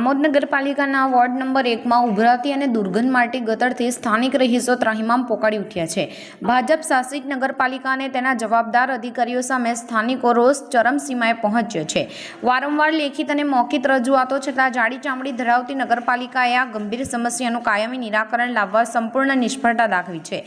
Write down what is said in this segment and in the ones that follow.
આમોદ નગરપાલિકાના ward number એકમાં ઉભરાતી અને દુર્ગંધ માટે ગતરથી સ્થાનિક રહીશો ત્રાહિમામ પોકાળી ઉઠ્યા છે. ભાજપ શાસિત નગરપાલિકા અને તેના જવાબદાર અધિકારીઓ સામે સ્થાનિકો રોષ ચરમસીમાએ પહોંચ્યો છે. વારંવાર લેખિત અને મૌખિત રજૂઆતો છતાં જાડી ચામડી ધરાવતી નગરપાલિકાએ આ ગંભીર સમસ્યાનું કાયમી નિરાકરણ લાવવા સંપૂર્ણ નિષ્ફળતા દાખવી છે.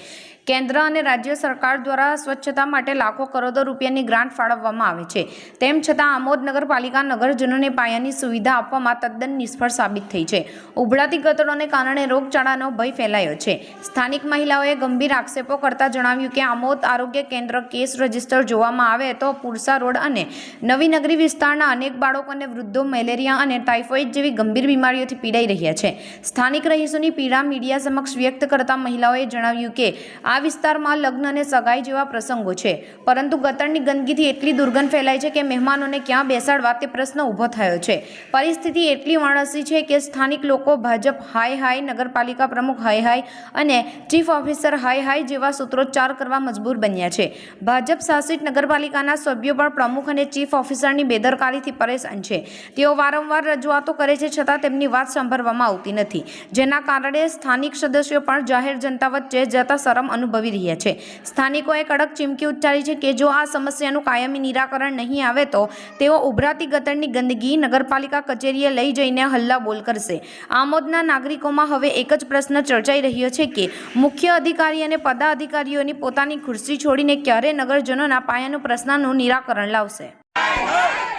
કેન્દ્ર અને રાજ્ય સરકાર દ્વારા સ્વચ્છતા માટે લાખો કરોડો રૂપિયાની ગ્રાન્ટ ફાળવવામાં આવે છે. તેમ છતાં આમોદ નગરપાલિકા નગરજનોને પાયાની સુવિધા આપવામાં તદ્દન નિષ્ફળ સાબિત થઈ છે. ઉભરાતી ગતરોને કારણે રોગચાળાનો ભય ફેલાયો છે. સ્થાનિક મહિલાઓએ ગંભીર આક્ષેપો કરતા જણાવ્યું કે આમોદ આરોગ્ય કેન્દ્ર કેસ રજિસ્ટર જોવામાં આવે તો પુરસા રોડ અને નવી નગરી વિસ્તારના અનેક બાળકો અને વૃદ્ધો મેલેરિયા અને ટાઇફોઇડ જેવી ગંભીર બીમારીઓથી પીડાઈ રહ્યા છે. સ્થાનિક રહીશોની પીડા મીડિયા સમક્ષ વ્યક્ત કરતા મહિલાઓએ જણાવ્યું કે, આ વિસ્તારમાં લગ્ન અને સગાઈ જેવા પ્રસંગો છે. પરંતુ ગતરની ગંદકીથી એટલી દુર્ગંધ ફેલાય છે કે મહેમાનોને ક્યાં બેસાડવા તે પ્રશ્ન ઊભો થયો છે. પરિસ્થિતિ એટલી માણસી છે કે સ્થાનિક લોકો ભાજપ હાય હાય, નગરપાલિકા પ્રમુખ હાય હાય અને ચીફ ઓફિસર હાય હાય જેવા સૂત્રોચ્ચાર કરવા મજબૂર બન્યા છે. ભાજપ શાસિત નગરપાલિકાના સભ્યો પણ પ્રમુખ અને ચીફ ઓફિસરની બેદરકારીથી પરેશાન છે. તેઓ વારંવાર રજૂઆતો કરે છે છતાં તેમની વાત સાંભળવામાં આવતી નથી. જેના કારણે સ્થાનિક સદસ્યો પણ જાહેર જનતા વચ્ચે જતા શરમ અનુભવી રહ્યા છે. સ્થાનિકોએ કડક ચીમકી ઉચ્ચારી છે કે જો આ સમસ્યાનું કાયમી નિરાકરણ નહીં આવે તો તેઓ ઉભરાતી ગતરની ગંદકી નગરપાલિકા કચેરીએ લઈ જઈને હલ્લા બોલ કરશે. આમોદના નાગરિકોમાં હવે એક જ પ્રશ્ન ચર્ચાઈ રહ્યો છે કે મુખ્ય અધિકારી અને પદાધિકારીઓની પોતાની ખુરશી છોડીને ક્યારે નગરજનોના પાયાનું પ્રશ્નનું નિરાકરણ લાવશે?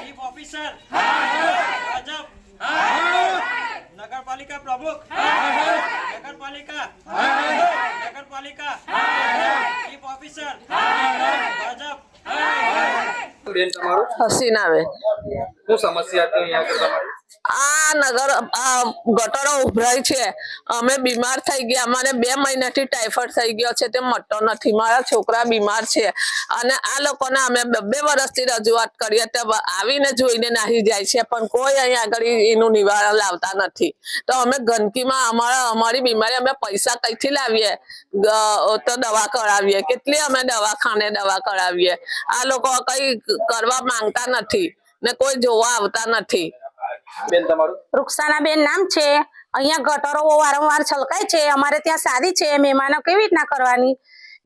ચીફ ઓફિસર નગરપાલિકા પ્રમુખ નગરપાલિકા નગરપાલિકા ચીફ ઓફિસર ભાજપ બેન તમારું? હસીનાબેન શું સમસ્યા હતી અહીંયા તમારી? આ નગર ગટરો ઉભરાય છે. અમે બીમાર થઈ ગયા. અમારે બે મહિનાથી ટાઈફોઈડ થઈ ગયો છે. તે મટતો નથી. મારા છોકરા બીમાર છે. અને આ લોકોને અમે બે વર્ષથી રજૂઆત કરીએ તો આવીને જોઈને નાહી જાય છે. પણ કોઈ અહીં આગળ એનું નિવારણ લાવતા નથી. તો અમે ગંદકીમાં અમારા, અમારી બીમારી અમે પૈસા કઈથી લાવીએ? તો દવા કરાવીએ કેટલી અમે દવાખાને દવા કરાવીએ આ લોકો કઈ કરવા માંગતા નથી ને કોઈ જોવા આવતા નથી. બેન તમારું? રૂક્ષાનાબેન નામ છે. અહીંયા ગટરો વારંવાર છલકાય છે. અમારે ત્યાં શાદી છે. મહેમાનો કેવી રીતના કરવાની?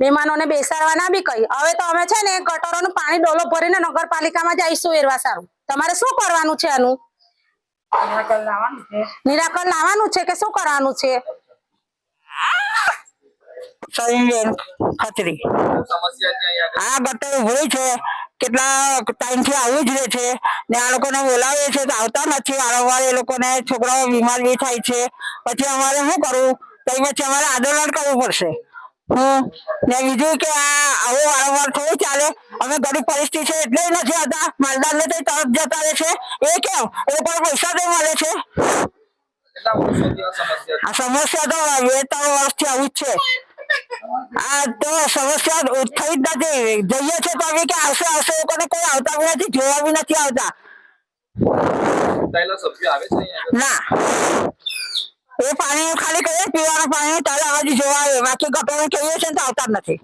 મહેમાનોને બેસાડવાના બી કઈ. હવે તો અમે છે ને ગટરોનું પાણી ડોલો ભરીને નગરપાલિકામાં જઈશું એરવા સારું. તમારે શું કરવાનું છે આનું નિરાકરણ લાવવાનું છે. કે શું કરવાનું છે? હા ગટર ઉભરી છે. કેટલા ટાઈમથી આવું જ રહે છે. ને આ લોકોને બોલાવીએ છે તો આવતા નથી. વારંવાર એ લોકોને છોકરાઓ બીમાર બી થાય છે. પછી અમારે શું કરવું? તો પછી અમારે આંદોલન કરવું પડશે. હમ. ને બીજું કે આ આવું વારંવાર થોડું ચાલે. અમે ગરીબ પરિસ્થિતિ છે એટલે નથી આવતા. માલદારને તો તરફ જતા રહે છે. એ કેમ? એ લોકોને પૈસા તો મળે છે. આ સમસ્યા આ સમસ્યા તો બે ત્રણ વર્ષથી આવું જ છે. આ તો સમસ્યા જ નથી. જઈએ છે તો કે આવશે આવશે એ કોને કોઈ આવતા બી નથી જોવા બી નથી આવતા. ના. એ પાણી ખાલી કહીએ પીવાનું પાણી તારે આવાજી જોવા આવે બાકી ગટરો કહીએ છે તો આવતા જ નથી.